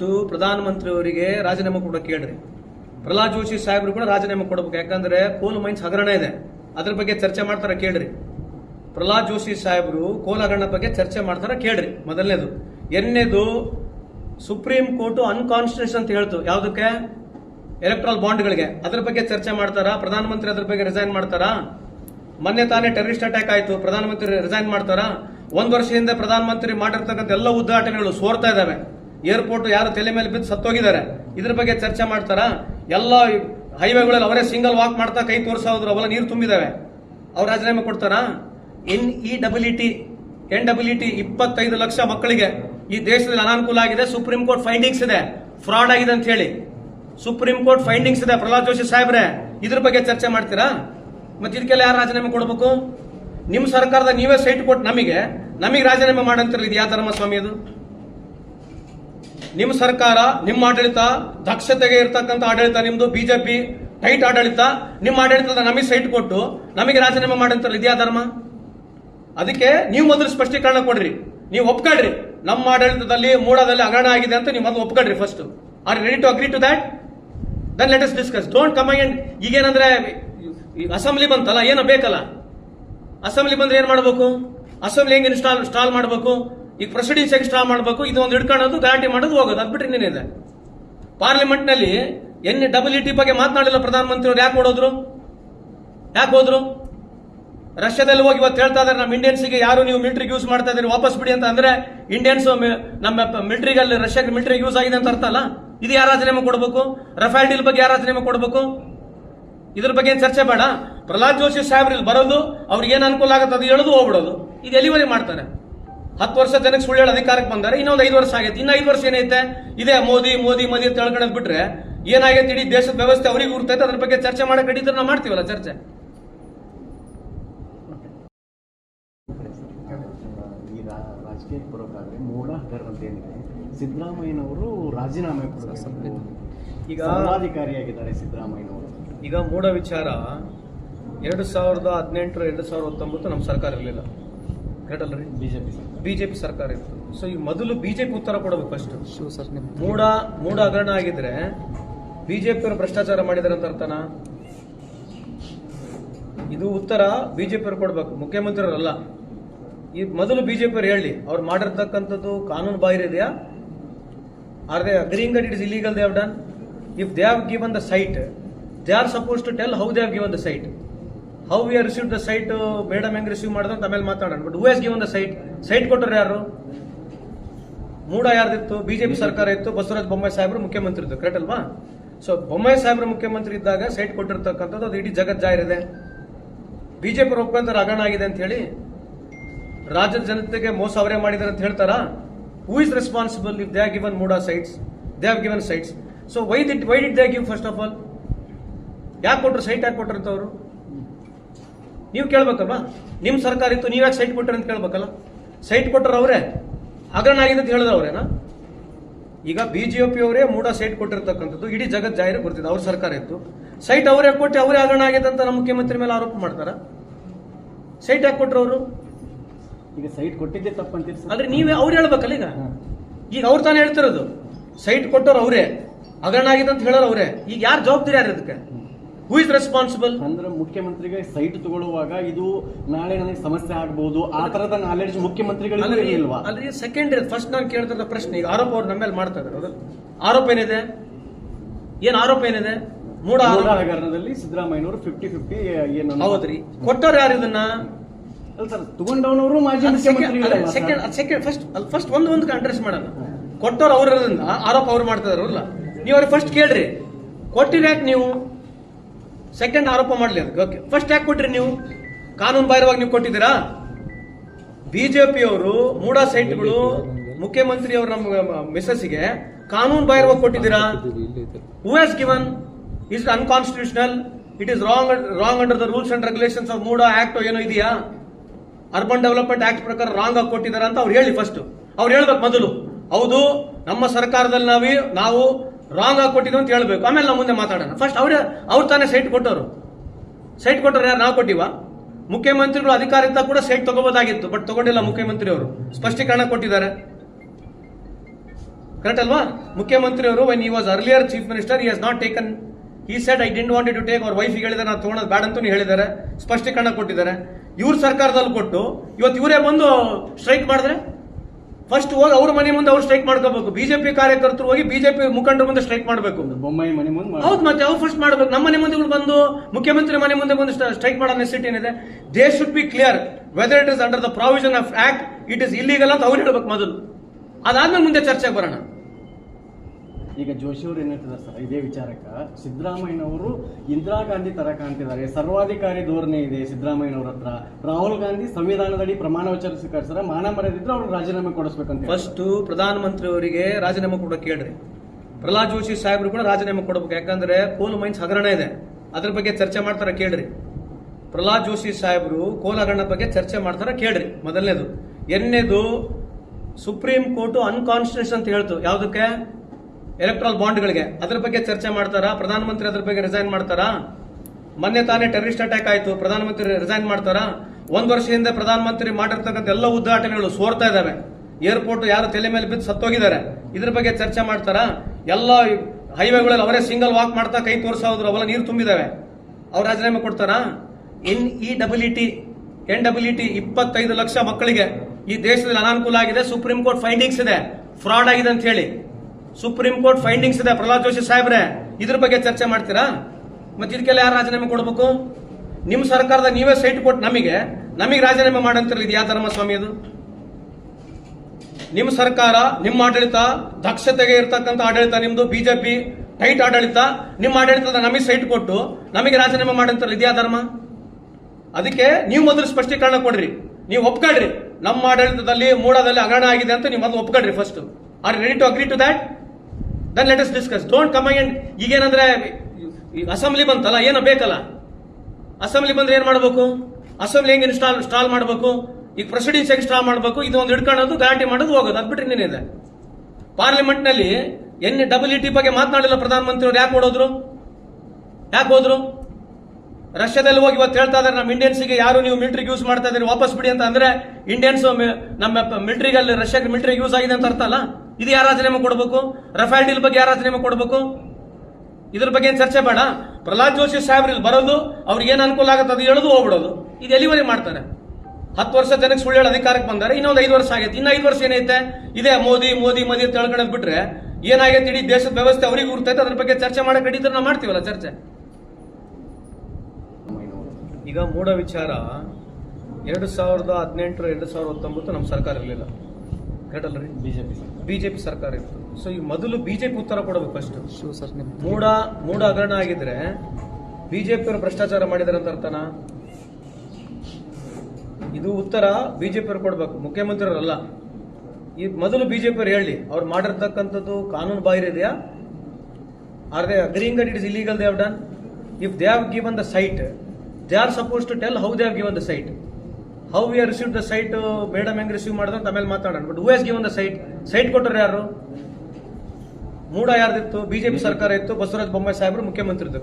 ಇವತ್ತು ಪ್ರಧಾನಮಂತ್ರಿ ಅವರಿಗೆ ರಾಜೀನಾಮೆ ಕೂಡ ಕೇಳ್ರಿ. ಪ್ರಹ್ಲಾದ್ ಜೋಶಿ ಸಾಹೇಬ್ರು ಕೂಡ ರಾಜೀನಾಮೆ ಕೊಡಬೇಕು. ಯಾಕಂದ್ರೆ ಕೋಲ್ ಮೈನ್ಸ್ ಹಗರಣ ಇದೆ. ಅದ್ರ ಬಗ್ಗೆ ಚರ್ಚೆ ಮಾಡ್ತಾರ ಕೇಳ್ರಿ. ಪ್ರಹ್ಲಾದ್ ಜೋಶಿ ಸಾಹೇಬ್ರು ಕೋಲ್ ಹಗರಣ ಬಗ್ಗೆ ಚರ್ಚೆ ಮಾಡ್ತಾರ ಕೇಳ್ರಿ. ಮೊದಲನೇದು. ಎರಡನೇದು, ಸುಪ್ರೀಂ ಕೋರ್ಟ್ ಅನ್ಕಾನ್ಸ್ಟಿಟ್ಯೂಷನ್ ಅಂತ ಹೇಳ್ತು. ಯಾವ್ದಕ್ಕೆ? ಎಲೆಕ್ಟ್ರಲ್ ಬಾಂಡ್ಗಳಿಗೆ. ಅದ್ರ ಬಗ್ಗೆ ಚರ್ಚೆ ಮಾಡ್ತಾರಾ. ಪ್ರಧಾನಮಂತ್ರಿ ಅದ್ರ ಬಗ್ಗೆ ರಿಸೈನ್ ಮಾಡ್ತಾರಾ. ಮೊನ್ನೆ ತಾನೇ ಟೆರರಿಸ್ಟ್ ಅಟ್ಯಾಕ್ ಆಯ್ತು. ಪ್ರಧಾನಮಂತ್ರಿ ರಿಸೈನ್ ಮಾಡ್ತಾರಾ. ಒಂದ್ ವರ್ಷದಿಂದ ಪ್ರಧಾನಮಂತ್ರಿ ಮಾಡಿರ್ತಕ್ಕಂಥ ಎಲ್ಲ ಉದ್ಘಾಟನೆಗಳು ಸೋರ್ತಾ ಇದಾವೆ ಏರ್ಪೋರ್ಟ್ ಯಾರು ತಲೆ ಮೇಲೆ ಬಿದ್ದು ಸತ್ತೋಗಿದ್ದಾರೆ. ಇದ್ರ ಬಗ್ಗೆ ಚರ್ಚೆ ಮಾಡ್ತಾರಾ? ಎಲ್ಲ ಹೈವೇಗಳಲ್ಲಿ ಅವರೇ ಸಿಂಗಲ್ ವಾಕ್ ಮಾಡ್ತಾ ಕೈ ತೋರಿಸೋದ್ರು ಅವೆಲ್ಲ ನೀರು ತುಂಬಿದಾವೆ. ಅವ್ರು ರಾಜೀನಾಮೆ ಕೊಡ್ತಾರಾ? N E W T N W T ಇಪ್ಪತ್ತೈದು ಲಕ್ಷ ಮಕ್ಕಳಿಗೆ ಈ ದೇಶದಲ್ಲಿ ಅನಾನುಕೂಲ ಆಗಿದೆ. ಸುಪ್ರೀಂ ಕೋರ್ಟ್ ಫೈಂಡಿಂಗ್ಸ್ ಇದೆ. ಫ್ರಾಡ್ ಆಗಿದೆ ಅಂತ ಹೇಳಿ. ಸುಪ್ರೀಂ ಕೋರ್ಟ್ ಫೈಂಡಿಂಗ್ಸ್ ಇದೆ. ಪ್ರಹ್ಲಾದ್ ಜೋಶಿ ಸಾಹೇಬ್ರೆ, ಇದ್ರ ಬಗ್ಗೆ ಚರ್ಚೆ ಮಾಡ್ತೀರಾ? ಮತ್ತೆ ಇದಕ್ಕೆಲ್ಲ ಯಾರು ರಾಜೀನಾಮೆ ಕೊಡಬೇಕು? ನಿಮ್ಮ ಸರ್ಕಾರದ ನೀವೇ ಸೈಟ್ ಕೊಟ್ಟು ನಮಗೆ. ನಮಗೆ ರಾಜೀನಾಮೆ ಮಾಡಂತಿರಲಿ ಇದು ಯಾವ ಧರ್ಮಸ್ವಾಮಿ ಅದು? ನಿಮ್ಮ ಸರ್ಕಾರ, ನಿಮ್ಮ ಆಡಳಿತ ದಕ್ಷತೆಗೆ ಇರ್ತಕ್ಕಂಥ ಆಡಳಿತ, ನಿಮ್ದು ಬಿಜೆಪಿ ಟೈಟ್ ಆಡಳಿತ, ನಿಮ್ಮ ಆಡಳಿತದ ನಮಗೆ ಸೈಟ್ ಕೊಟ್ಟು ನಮಗೆ ರಾಜೀನಾಮೆ ಮಾಡಂತಾರಲ್ಲ ಇದೆಯಾ ಧರ್ಮ? ಅದಕ್ಕೆ ನೀವು ಮೊದಲು ಸ್ಪಷ್ಟೀಕರಣ ಕೊಡ್ರಿ. ನೀವು ಒಪ್ಕೊಳ್ರಿ. ನಮ್ಮ ಆಡಳಿತದಲ್ಲಿ ಮೂಡದಲ್ಲಿ ಹಗರಣ ಆಗಿದೆ ಅಂತ ನೀವು ಮೊದಲು ಒಪ್ಕೊಳ್ರಿ first are ready to agree to that then let us discuss don't come and ಈಗೇನಂದ್ರೆ assembly ಬಂತಲ್ಲ, ಏನೋ ಬೇಕಲ್ಲ. ಅಸೆಂಬ್ಲಿ ಬಂದ್ರೆ ಏನ್ ಮಾಡಬೇಕು? ಅಸೆಂಬ್ಲಿ ಹೆಂಗೆ ಇನ್ಸ್ಟಾಲ್ ಸ್ಟಾಲ್ ಮಾಡಬೇಕು? ಈಗ ಪ್ರೊಸೀಡಿಂಗ್ಸ್ ಎಕ್ಸ್ಟ್ರಾ ಮಾಡಬೇಕು, ಇದು ಒಂದು ಹಿಡ್ಕೊಳ್ಳೋದು ಗಲಾಟೆ ಮಾಡೋದು, ಹೋಗೋದು. ಅದು ಬಿಟ್ಟರೆ ಇನ್ನೇನಿದೆ? ಪಾರ್ಲಿಮೆಂಟ್ನಲ್ಲಿ ಎನ್ ಡಬ್ಲ್ಯೂ ಟಿ ಬಗ್ಗೆ ಮಾತನಾಡಿಲ್ಲ ಪ್ರಧಾನಮಂತ್ರಿ ಅವ್ರು. ಯಾಕೆ ಓಡೋದ್ರು? ಯಾಕೆ ಹೋದ್ರು? ರಷ್ಯಾದಲ್ಲಿ ಹೋಗಿ ಇವತ್ತು ಹೇಳ್ತಾ ಇದ್ದಾರೆ ನಮ್ಮ ಇಂಡಿಯನ್ಸ್ಗೆ ಯಾರು ನೀವು ಮಿಲ್ಟ್ರಿಗೆ ಯೂಸ್ ಮಾಡ್ತಾ ಇದ್ದೀರಿ, ವಾಪಸ್ ಬಿಡಿ ಅಂತ ಅಂದ್ರೆ, ಇಂಡಿಯನ್ಸ್ ನಮ್ಮ ಮಿಲಿಟರಿಗೆ ರಷ್ಯಾಗೆ ಮಿಲ್ಟ್ರಿಗೆ ಯೂಸ್ ಆಗಿದೆ ಅಂತ ಅರ್ಥ ಅಲ್ಲ? ಇದು ಯಾರ ರಾಜೀನಾಮೆ ಕೊಡಬೇಕು? ರಫೇಲ್ ಡೀಲ್ ಬಗ್ಗೆ ಯಾರ ರಾಜೀನಾಮೆ ಕೊಡಬೇಕು? ಇದ್ರ ಬಗ್ಗೆ ಏನು ಚರ್ಚೆ ಬೇಡ. ಪ್ರಹ್ಲಾದ್ ಜೋಶಿ ಸಾಹೇಬ್ರು ಬರೋದು, ಅವ್ರಿಗೆ ಏನು ಅನುಕೂಲ ಆಗುತ್ತೆ ಅದು ಹೇಳೋದು, ಹೋಗ್ಬಿಡೋದು. ಇದು ಎಲ್ಲಿವರೆಗೆ ಮಾಡ್ತಾರೆ. ಹತ್ತು ವರ್ಷ ಜನಕ್ಕೆ ಸುಳ್ಳು ಹೇಳಿ ಅಧಿಕಾರಕ್ಕೆ ಬಂದಾರೆ ಇನ್ನೊಂದು ಐದು ವರ್ಷ ಆಗೈತೆ. ಇನ್ನು ಐದು ವರ್ಷ ಏನೈತೆ? ಇದೇ ಮೋದಿ ಮೋದಿ ಮೋದಿ ಅಂತ ಹೇಳ್ಕೊಳ್ಳೋದು ಬಿಟ್ರೆ ಏನಾಗೈತೆ? ಇಡೀ ದೇಶದ ವ್ಯವಸ್ಥೆ ಅವ್ರಿಗೆ ಗುರ್ತೈತೆ ಅದ್ರ ಬಗ್ಗೆ ಚರ್ಚೆ ಮಾಡಕ್ಕೆ ಕಡಿತ ನಾವು ಮಾಡ್ತೀವಲ್ಲ ಚರ್ಚೆ? ಸಿದ್ದರಾಮಯ್ಯನವರು ರಾಜೀನಾಮೆ ಈಗ ಸರ್ವಾಧಿಕಾರಿಯಾಗಿದ್ದಾರೆ ಸಿದ್ದರಾಮಯ್ಯನವರು. ಈಗ ಮೂಢ ವಿಚಾರ ಎರಡು ಸಾವಿರದ ಹದಿನೆಂಟರ ಎರಡು ಸಾವಿರದ ಹತ್ತೊಂಬತ್ತು ನಮ್ಮ ಸರ್ಕಾರ ಇರಲಿಲ್ಲ. ಕರೆಕ್ಟ್ ಬಿ ಬಿಜೆಪಿ ಬಿಜೆಪಿ ಸರ್ಕಾರ ಇತ್ತು. ಸೊ ಈ ಮೊದಲು ಬಿಜೆಪಿ ಉತ್ತರ ಕೊಡಬೇಕು ಫಸ್ಟ್ ಮೂಡ ಮೂಢ ಹಗರಣ ಆಗಿದ್ರೆ ಬಿಜೆಪಿಯವರು ಭ್ರಷ್ಟಾಚಾರ ಮಾಡಿದಾರೆ ಅಂತ ಅರ್ಥನಾ? ಇದು ಉತ್ತರ ಬಿಜೆಪಿಯವರು ಕೊಡಬೇಕು. ಮುಖ್ಯಮಂತ್ರಿಯವರಲ್ಲ. ಈ ಮೊದಲು ಬಿಜೆಪಿಯವರು ಹೇಳಿ ಅವ್ರು ಮಾಡಿರ್ತಕ್ಕಂಥದ್ದು ಕಾನೂನು ಬಾಹಿರ ಇದೆಯಾ? Are they agreeing that it is illegal they have done if they have given the site they are suppose to tell how they have given the site how we are receive the site madam ಹೆಂಗ್ receive ಮಾಡಿದ್ರು ಆಮೇಲೆ ಮಾತಾಡೋಣ. But who is given the site site ಕೊಟ್ಟರು ಯಾರು? ಮೂಡ ಯಾರ್ದಿತ್ತು? BJP ಸರ್ಕಾರ ಇತ್ತು ಬಸವರಾಜ ಬೊಮ್ಮಾಯಿ ಸಾಹೇಬರು ಮುಖ್ಯಮಂತ್ರಿ ಇತ್ತು ಕರೆಕ್ಟ್ ಅಲ್ವಾ? ಸೊ ಬೊಮ್ಮಾಯಿ ಸಾಹೇಬ್ರು ಮುಖ್ಯಮಂತ್ರಿ ಇದ್ದಾಗ ಸೈಟ್ ಕೊಟ್ಟಿರ್ತಕ್ಕಂಥದ್ದು ಅದು ಇಡೀ ಜಗತ್ ಜಾಹಿರಿದೆ ಬಿಜೆಪಿ ರೂಪಾಂತರ ಅಗಣ ಆಗಿದೆ ಅಂತ ಹೇಳಿ ರಾಜ್ಯದ ಜನತೆಗೆ ಮೋಸ ಅವರೇ ಮಾಡಿದಾರೆ ಅಂತ ಹೇಳ್ತಾರಾ? Who is responsible if they given MUDA sites they have given sites so why did why did they give first of all ಯಾಕೆ ಕೊಟ್ಟರು ಸೈಟ್ ಯಾಕೆ ಕೊಟ್ಟಿರ್ತವ್ರು ನೀವು ಕೇಳ್ಬೇಕಲ್ವಾ? ನಿಮ್ಮ ಸರ್ಕಾರ ಇತ್ತು ನೀವು ಯಾಕೆ ಸೈಟ್ ಕೊಟ್ಟರೆ ಅಂತ ಕೇಳ್ಬೇಕಲ್ಲ? ಸೈಟ್ ಕೊಟ್ಟರು ಅವರೇ. ಹಗರಣ ಆಗಿದೆ ಅಂತ ಹೇಳಿದ್ರು ಅವರೇನಾ ಈಗ ಬಿ ಜೆ ಪಿ ಅವರೇ ಮೂಡ ಸೈಟ್ ಕೊಟ್ಟಿರ್ತಕ್ಕಂಥದ್ದು ಇಡೀ ಜಗತ್ ಜಾಹೀರು ಗೊತ್ತಿದೆ ಅವ್ರ ಸರ್ಕಾರ ಇತ್ತು. ಸೈಟ್ ಅವರೇ ಕೊಟ್ಟು ಅವರೇ ಹಗರಣ ಆಗಿದೆ ಅಂತ ನಮ್ಮ ಮುಖ್ಯಮಂತ್ರಿ ಮೇಲೆ ಆರೋಪ ಮಾಡ್ತಾರ? ಸೈಟ್ ಯಾಕೆ ಕೊಟ್ಟರು ಅವರು? ಈಗ ಸೈಟ್ ಕೊಟ್ಟಿದ್ದೆ ತಪ್ಪಂತೀರಿ ಆದ್ರೆ ನೀವೇ ಅವ್ರು ಹೇಳ್ಬೇಕಲ್ಲ ಈಗ? ಈಗ ಅವ್ರು ತಾನೇ ಹೇಳ್ತಿರೋದು. ಸೈಟ್ ಕೊಟ್ಟವ್ರು ಅವರೇ. ಹಗರಣ ಆಗಿದೆ ಅಂತ ಹೇಳೋರು ಅವರೇ. ಈಗ ಯಾರು ಜವಾಬ್ದಾರಿ ಯಾರು ಇದಕ್ಕೆ? ಹೂ ಇಸ್ ರೆಸ್ಪಾನ್ಸಿಬಲ್ ಅಂದ್ರೆ ಮುಖ್ಯಮಂತ್ರಿಗೆ ಸೈಟ್ ತಗೊಳ್ಳುವಾಗ ಇದು ನಾಳೆ ನನಗೆ ಸಮಸ್ಯೆ ಆಗಬಹುದು ಆ ತರದ ನಾಲೆಡ್ಜ್ ಮುಖ್ಯಮಂತ್ರಿಗಳಿಗೆ ಇಲ್ವಾ? ಅಲ್ಲಿ ಸೆಕೆಂಡ್ ಫಸ್ಟ್ ನಾನು ಕೇಳ್ತಿರೋ ಪ್ರಶ್ನೆ ಈಗ ಆರೋಪ ಅವ್ರು ನಮ್ಮ ಮೇಲೆ ಮಾಡ್ತಾ ಇದ್ದಾರೆ? ಆರೋಪ ಏನಿದೆ? ಏನ್ ಆರೋಪ ಏನಿದೆ? ಮೂಡ ಹಗರಣದಲ್ಲಿ ಸಿದ್ದರಾಮಯ್ಯನವರು ಫಿಫ್ಟಿ ಫಿಫ್ಟಿ ಏನು ಹೌದ್ರಿ. ಕೊಟ್ಟವ್ರು ಯಾರು ಇದನ್ನ? ಅಲ್ಲ ಸರ್ ತಗೊಂಡವನವರು ಮಾಜಿ ಸೆಕೆಂಡ್ ಸೆಕೆಂಡ್ ಫಸ್ಟ್ ಅಲ್ಲಿ ಫಸ್ಟ್ ಒಂದು ಒಂದು ಅಡ್ರೆಸ್ ಮಾಡೋಣ. ಕೊಟ್ಟವ್ರು ಅವ್ರದಿಂದ ಆರೋಪ ಅವ್ರು ಮಾಡ್ತಾ ಇದಾರಲ್ಲ ನೀವು ಅವ್ರಿಗೆ ಫಸ್ಟ್ ಕೇಳ್ರಿ. ಕೊಟ್ಟಿರ ಯಾಕೆ ನೀವು? ಸೆಕೆಂಡ್ ಆರೋಪ ಮಾಡಲಿ ಅದಕ್ಕೆ. ಓಕೆ ಫಸ್ಟ್ ಯಾಕೆ ಕೊಟ್ರಿ ನೀವು? ಕಾನೂನು ಬಾಹಿರವಾಗಿ ನೀವು ಕೊಟ್ಟಿದ್ದೀರಾ? ಬಿಜೆಪಿಯವರು ಮೂಡಾ ಸೈಟ್ಗಳು ಮುಖ್ಯಮಂತ್ರಿಯವರು ನಮ್ಮ ಮಿಸಸ್ಗೆ ಕಾನೂನು ಬಾಹಿರವಾಗಿ ಕೊಟ್ಟಿದ್ದೀರಾ? Who has given is unconstitutional it is wrong wrong under the rules and regulations of MUDA act ಏನೋ ಇದೆಯಾ? ಅರ್ಬನ್ ಡೆವಲಪ್ಮೆಂಟ್ ಆಕ್ಟ್ ಪ್ರಕಾರ ರಾಂಗ್ ಆಗಿ ಕೊಟ್ಟಿದ್ದಾರೆ ಅಂತ ಅವ್ರು ಹೇಳಿ ಫಸ್ಟ್ ಅವ್ರು ಹೇಳ್ಬೇಕು ಮೊದಲು. ಹೌದು, ನಮ್ಮ ಸರ್ಕಾರದಲ್ಲಿ ನಾವಿ, ನಾವು ರಾಂಗ್ ಆಗಿ ಕೊಟ್ಟಿದ್ದು ಅಂತ ಹೇಳ್ಬೇಕು. ಆಮೇಲೆ ನಾವು ಮುಂದೆ ಮಾತಾಡೋಣ. ಫಸ್ಟ್ ಅವರೇ, ಅವ್ರು ತಾನೇ ಸೈಟ್ ಕೊಟ್ಟವರು. ಸೈಟ್ ಕೊಟ್ಟರು ಯಾರು? ನಾವು ಕೊಟ್ಟಿವ. ಮುಖ್ಯಮಂತ್ರಿಗಳು ಅಧಿಕಾರ ಇದ್ದಾಗ ಕೂಡ ಸೈಟ್ ತಗೋಬೋದಾಗಿತ್ತು ಬಟ್ ತಗೊಂಡಿಲ್ಲ ಮುಖ್ಯಮಂತ್ರಿ ಅವರು. ಸ್ಪಷ್ಟೀಕರಣ ಕೊಟ್ಟಿದ್ದಾರೆ. ಕರೆಕ್ಟ್ ಅಲ್ವಾ? ಮುಖ್ಯಮಂತ್ರಿ ಅವರು when he was earlier chief minister he has not taken he said I didn't wanted to take ಅವ್ರ ವೈಫ್ ಹೇಳಿದ್ರೆ, ನಾನು ತಗೊಳೋದು ಬೇಡ ಅಂತ ಹೇಳಿದ್ದಾರೆ. ಸ್ಪಷ್ಟೀಕರಣ ಕೊಟ್ಟಿದ್ದಾರೆ. ಇವ್ರ ಸರ್ಕಾರದಲ್ಲಿ ಕೊಟ್ಟು, ಇವತ್ತು ಇವರೇ ಬಂದು ಸ್ಟ್ರೈಕ್ ಮಾಡಿದ್ರೆ? ಫಸ್ಟ್ ಹೋಗಿ ಅವ್ರ ಮನೆ ಮುಂದೆ ಅವ್ರು ಸ್ಟ್ರೈಕ್ ಮಾಡ್ಕೋಬೇಕು. ಬಿಜೆಪಿ ಕಾರ್ಯಕರ್ತರು ಹೋಗಿ ಬಿಜೆಪಿ ಮುಖಂಡರ ಮುಂದೆ ಸ್ಟ್ರೈಕ್ ಮಾಡಬೇಕು. ಬೊಮ್ಮಾಯಿ ಮನೆ ಮುಂದೆ ಹೌದು ಮತ್ತೆ ಅವ್ರು ಫಸ್ಟ್ ಮಾಡ್ಬೇಕು. ನಮ್ಮ ಮನೆ ಮುಂದೆ ಬಂದು ಮುಖ್ಯಮಂತ್ರಿ ಮನೆ ಮುಂದೆ ಬಂದು ಸ್ಟ್ರೈಕ್ ಮಾಡೋ ನೆಸಿಟಿ ಏನಿದೆ? They should be clear whether it is under the provision of act it is illegal ಅಂತ ಅವ್ರು ಹೇಳ್ಬೇಕು ಮೊದಲು. ಅದಾದ್ಮೇಲೆ ಮುಂದೆ ಚರ್ಚೆಗೆ ಬರೋಣ. ಈಗ ಜೋಶಿ ಅವರು ಏನ್ ಹೇಳ್ತಿದ್ದಾರೆ ಸರ್? ಇದೇ ವಿಚಾರಕ್ಕೆ. ಸಿದ್ದರಾಮಯ್ಯನವರು ಇಂದಿರಾ ಗಾಂಧಿ ತರ ಕಾಣ್ತಿದ್ದಾರೆ. ಸರ್ವಾಧಿಕಾರಿ ಧೋರಣೆ ಇದೆ ಸಿದ್ದರಾಮಯ್ಯನವ್ರ ಹತ್ರ. ರಾಹುಲ್ ಗಾಂಧಿ ಸಂವಿಧಾನದಡಿ ಪ್ರಮಾಣ ವಚನ ಸ್ವೀಕರಿಸಿದ್ರೆ ಮಾನ ಮರೆದಿದ್ರೆ ಅವ್ರಿಗೆ ರಾಜೀನಾಮೆ ಕೊಡಿಸ್ಬೇಕಂತ. ಫಸ್ಟ್ ಪ್ರಧಾನಮಂತ್ರಿ ಅವರಿಗೆ ರಾಜೀನಾಮೆ ಕೂಡ ಕೇಳ್ರಿ. ಪ್ರಹ್ಲಾದ್ ಜೋಶಿ ಸಾಹೇಬ್ರು ಕೂಡ ರಾಜೀನಾಮೆ ಕೊಡಬೇಕು. ಯಾಕಂದ್ರೆ ಕೋಲ್ ಮೈನ್ಸ್ ಹಗರಣ ಇದೆ. ಅದ್ರ ಬಗ್ಗೆ ಚರ್ಚೆ ಮಾಡ್ತಾರ ಕೇಳ್ರಿ. ಪ್ರಹ್ಲಾದ್ ಜೋಶಿ ಸಾಹೇಬ್ರು ಕೋಲ್ ಹಗರಣ ಬಗ್ಗೆ ಚರ್ಚೆ ಮಾಡ್ತಾರ ಕೇಳ್ರಿ. ಮೊದಲನೇದು. ಎರಡನೇದು, ಸುಪ್ರೀಂ ಕೋರ್ಟ್ ಅನ್ಕಾನ್ಸ್ಟಿಟ್ಯೂಷನ್ ಅಂತ ಹೇಳ್ತು. ಯಾವುದಕ್ಕೆ? ಎಲೆಕ್ಟ್ರಲ್ ಬಾಂಡ್ಗಳಿಗೆ ಅದ್ರ ಬಗ್ಗೆ ಚರ್ಚೆ ಮಾಡ್ತಾರಾ? ಪ್ರಧಾನಮಂತ್ರಿ ಅದ್ರ ಬಗ್ಗೆ ರಿಸೈನ್ ಮಾಡ್ತಾರಾ? ಮೊನ್ನೆ ತಾನೇ ಟೆರರಿಸ್ಟ್ ಅಟ್ಯಾಕ್ ಆಯಿತು. ಪ್ರಧಾನಮಂತ್ರಿ ರಿಸೈನ್ ಮಾಡ್ತಾರಾ? ಒಂದು ವರ್ಷ ಹಿಂದೆ ಪ್ರಧಾನಮಂತ್ರಿ ಮಾಡಿರ್ತಕ್ಕಂಥ ಎಲ್ಲ ಉದ್ಘಾಟನೆಗಳು ಸೋರ್ತಾ ಇದಾವೆ ಏರ್ಪೋರ್ಟ್ ಯಾರು ತಲೆ ಮೇಲೆ ಬಿದ್ದು ಸತ್ತೋಗಿದ್ದಾರೆ. ಇದ್ರ ಬಗ್ಗೆ ಚರ್ಚೆ ಮಾಡ್ತಾರಾ? ಎಲ್ಲ ಹೈವೇಗಳಲ್ಲಿ ಅವರೇ ಸಿಂಗಲ್ ವಾಕ್ ಮಾಡ್ತಾ ಕೈ ತೋರಿಸೋ ಹೋದ್ರು ಅವೆಲ್ಲ ನೀರು ತುಂಬಿದಾವೆ. ಅವ್ರು ರಾಜೀನಾಮೆ ಕೊಡ್ತಾರಾ? N E W T N W T ಇಪ್ಪತ್ತೈದು ಲಕ್ಷ ಮಕ್ಕಳಿಗೆ ಈ ದೇಶದಲ್ಲಿ ಅನಾನುಕೂಲ ಆಗಿದೆ. ಸುಪ್ರೀಂ ಕೋರ್ಟ್ ಫೈಂಡಿಂಗ್ಸ್ ಇದೆ. ಫ್ರಾಡ್ ಆಗಿದೆ ಅಂತ ಹೇಳಿ. ಸುಪ್ರೀಂ ಕೋರ್ಟ್ ಫೈಂಡಿಂಗ್ಸ್ ಇದೆ. ಪ್ರಹ್ಲಾದ್ ಜೋಶಿ ಸಾಹೇಬ್ರೆ, ಇದ್ರ ಬಗ್ಗೆ ಚರ್ಚೆ ಮಾಡ್ತೀರಾ? ಮತ್ತೆ ಇದಕ್ಕೆಲ್ಲ ಯಾರು ರಾಜೀನಾಮೆ ಕೊಡಬೇಕು? ನಿಮ್ಮ ಸರ್ಕಾರದ ನೀವೇ ಸೈಟ್ ಕೊಟ್ಟು ನಮಗೆ ನಮಗೆ ರಾಜೀನಾಮೆ ಮಾಡಂತಿರಲಿ ಇದು ಯಾವ ಧರ್ಮಸ್ವಾಮಿ ಅದು? ನಿಮ್ಮ ಸರ್ಕಾರ ನಿಮ್ಮ ಆಡಳಿತ, ದಕ್ಷತೆಗೆ ಇರ್ತಕ್ಕಂಥ ಆಡಳಿತ ನಿಮ್ದು, ಬಿಜೆಪಿ, ಟೈಟ್ ಆಡಳಿತ ನಿಮ್ಮ ಆಡಳಿತದ ನಮಗೆ ಸೈಟ್ ಕೊಟ್ಟು ನಮಗೆ ರಾಜೀನಾಮೆ ಮಾಡಂತಿರಲಿ ಇದು ಯಾವ ಧರ್ಮ? ಅದಕ್ಕೆ ನೀವು ಮೊದಲು ಸ್ಪಷ್ಟೀಕರಣ ಕೊಡ್ರಿ. ನೀವು ಒಪ್ಕೊಳ್ರಿ. ನಮ್ಮ ಆಡಳಿತದಲ್ಲಿ, ಮೂಡದಲ್ಲಿ ಹಗರಣ ಆಗಿದೆ ಅಂತ ನೀವು ಮೊದಲು ಒಪ್ಕೊಳ್ರಿ first are ready to agree to that then let us discuss don't come and ಈಗೇನಂದ್ರೆ assembly ಬಂತಲ್ಲ, ಏನೋ ಬೇಕಲ್ಲ. ಅಸೆಂಬ್ಲಿ ಬಂದ್ರೆ ಏನ್ ಮಾಡಬೇಕು? ಅಸೆಂಬ್ಲಿ ಹೆಂಗೆ ಇನ್ಸ್ಟಾಲ್ ಸ್ಟಾಲ್ ಮಾಡಬೇಕು? ಈಗ ಪ್ರೊಸೀಡಿಂಗ್ಸ್ ಹೆಂಗೆ ಸ್ಟಾಲ್ ಮಾಡಬೇಕು? ಇದು ಒಂದು ಹಿಡ್ಕೊಳ್ಳೋದು ಗಲಾಟೆ ಮಾಡೋದು ಹೋಗೋದು. ಅದ್ ಬಿಟ್ಟರೆ ಇನ್ನೇನಿದೆ. ಪಾರ್ಲಿಮೆಂಟ್ನಲ್ಲಿ ಎನ್ ಡಬ್ಲ್ಯೂ ಟಿ ಬಗ್ಗೆ ಮಾತನಾಡಿಲ್ಲ ಪ್ರಧಾನಮಂತ್ರಿ ಅವ್ರು ಯಾಕೆ ಓಡೋದ್ರು? ಯಾಕೆ ಹೋದ್ರು? ರಷ್ಯಾದಲ್ಲಿ ಹೋಗಿ ಇವತ್ತು ಹೇಳ್ತಾ ಇದಾರೆ, ನಮ್ಮ ಇಂಡಿಯನ್ಸ್ಗೆ ಯಾರು ನೀವು ಮಿಲಿಟರಿಗೆ ಯೂಸ್ ಮಾಡ್ತಾ ಇದ್ದೀರಿ, ವಾಪಸ್ ಬಿಡಿ ಅಂತ. ಅಂದ್ರೆ ಇಂಡಿಯನ್ಸ್ ನಮ್ಮ ಮಿಲಿಟರಿಗೆ ಅಲ್ಲಿ ರಷ್ಯಾಗೆ ಮಿಲಿಟರಿಗೆ ಯೂಸ್ ಆಗಿದೆ ಅಂತ ಅರ್ಥ ಅಲ್ಲ? ಇದು ಯಾರ ರಾಜೀನಾಮೆ ಕೊಡಬೇಕು? ರಫೇಲ್ ಡೀಲ್ ಬಗ್ಗೆ ಯಾರ ರಾಜೀನಾಮೆ ಕೊಡಬೇಕು? ಇದ್ರ ಬಗ್ಗೆ ಏನು ಚರ್ಚೆ ಬೇಡ. ಪ್ರಹ್ಲಾದ್ ಜೋಶಿ ಸಾಹೇಬ್ರು ಇಲ್ಲಿ ಬರೋದು, ಅವ್ರಿಗೆ ಏನು ಅನುಕೂಲ ಆಗುತ್ತೆ ಅದು ಹೇಳೋದು ಹೋಗ್ಬಿಡೋದು. ಇದು ಎಲ್ಲಿವರೆಗೆ ಮಾಡ್ತಾರೆ. ಹತ್ತು ವರ್ಷ ಜನಕ್ಕೆ ಸುಳ್ಳು ಹೇಳಿ ಅಧಿಕಾರಕ್ಕೆ ಬಂದಾರೆ, ಇನ್ನೊಂದು ಐದು ವರ್ಷ ಆಗೈತೆ. ಇನ್ನು ಐದು ವರ್ಷ ಏನೈತೆ? ಇದೇ ಮೋದಿ ಮೋದಿ ಮೋದಿ ಅಂತ ಬಿಟ್ಟರೆ ಬಿಟ್ರೆ ಏನಾಗೈತೆ? ಇಡೀ ದೇಶದ ವ್ಯವಸ್ಥೆ ಅವ್ರಿಗೆ ಗುರ್ತೈತೆ, ಅದ್ರ ಬಗ್ಗೆ ಚರ್ಚೆ ಮಾಡಕ್ಕೆ ಕಡಿದ್ರೆ ನಾವು ಮಾಡ್ತೀವಲ್ಲ ಚರ್ಚೆ. ಈಗ ಮೂಢ ವಿಚಾರ ಎರಡು ಸಾವಿರದ ಹದಿನೆಂಟು ಎರಡು ಸಾವಿರದ ಹತ್ತೊಂಬತ್ತು ನಮ್ಮ ಸರ್ಕಾರ ಇರಲಿಲ್ಲ. ಕರೆಕ್ಟ್ ಅಲ್ಲ ರೀ? ಬಿಜೆಪಿ ಬಿಜೆಪಿ ಸರ್ಕಾರ ಇತ್ತು. ಸೊ ಈ ಮೊದಲು ಬಿಜೆಪಿ ಉತ್ತರ ಕೊಡಬೇಕು ಫಸ್ಟ್ ಮೂಡ ಮೂಡ ಹಗರಣ ಆಗಿದ್ರೆ ಬಿಜೆಪಿ ಅವರು ಭ್ರಷ್ಟಾಚಾರ ಮಾಡಿದಾರೆ ಅಂತ ಅರ್ಥನಾ? ಇದು ಉತ್ತರ ಬಿಜೆಪಿ ಅವರು ಕೊಡಬೇಕು ಮುಖ್ಯಮಂತ್ರಿಯವರಲ್ಲ ಈ ಮೊದಲು ಬಿಜೆಪಿ ಅವರು ಹೇಳಿ ಅವ್ರು ಮಾಡಿರ್ತಕ್ಕಂಥದ್ದು ಕಾನೂನು ಬಾಹಿರ ಇದೆಯಾ? Are they agreeing that it is illegal they have done if they have given the site they are suppose to tell how they have given the site how we are receive the site madam ಹೆಂಗ್ receive ಮಾಡಿದ್ರು ಅಂತ ಆಮೇಲೆ ಮಾತಾಡೋಣ. But who is given the site site ಕೊಟ್ಟರು ಯಾರು? ಮೂಡ ಯಾರ್ದಿತ್ತು? BJP ಸರ್ಕಾರ ಇತ್ತು, ಬಸವರಾಜ ಬೊಮ್ಮಾಯಿ ಸಾಹೇಬರು ಮುಖ್ಯಮಂತ್ರಿ ಇತ್ತು